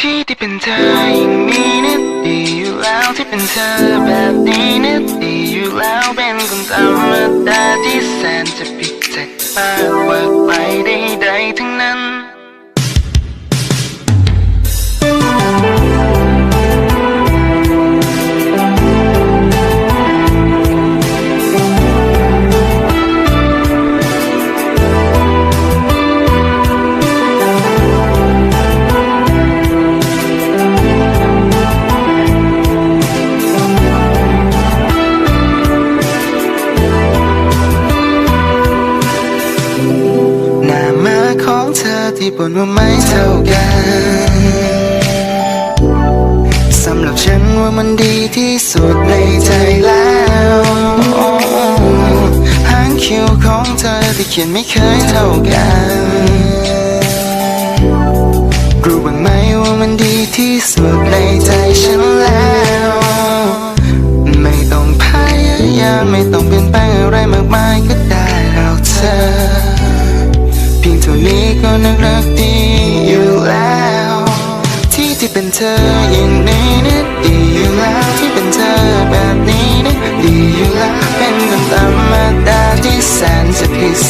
ที่ที่เป็นเธออย่างนี้นะดีอยู่แล้วที่เป็นเธอแบบนี้นะดีอยู่แล้วเป็นคนธรรมดาที่แสนจะพิเศษมากกว่าใครใด เธอที่บ่นว่าไม่เท่ากันสำหรับฉันว่ามันดีที่สุดในใจแล้วหางคิ้วของเธอที่เขียนไม่เคยเท่ากันรู้บ้างไหมว่ามันดีที่สุดในใจฉันแล้ว ไม่ต้องพยายามไม่ต้องเปลี่ยนแปลงอะไรมากมายก็ได้ ก็น่ารักดีอยู่แล้ว ที่ที่เป็นเธออย่างนี้นะดีอยู่แล้วที่เป็นเธอแบบนี้นะดีอยู่แล้วเป็นคนธรรมดาที่แสนจะพิเศษ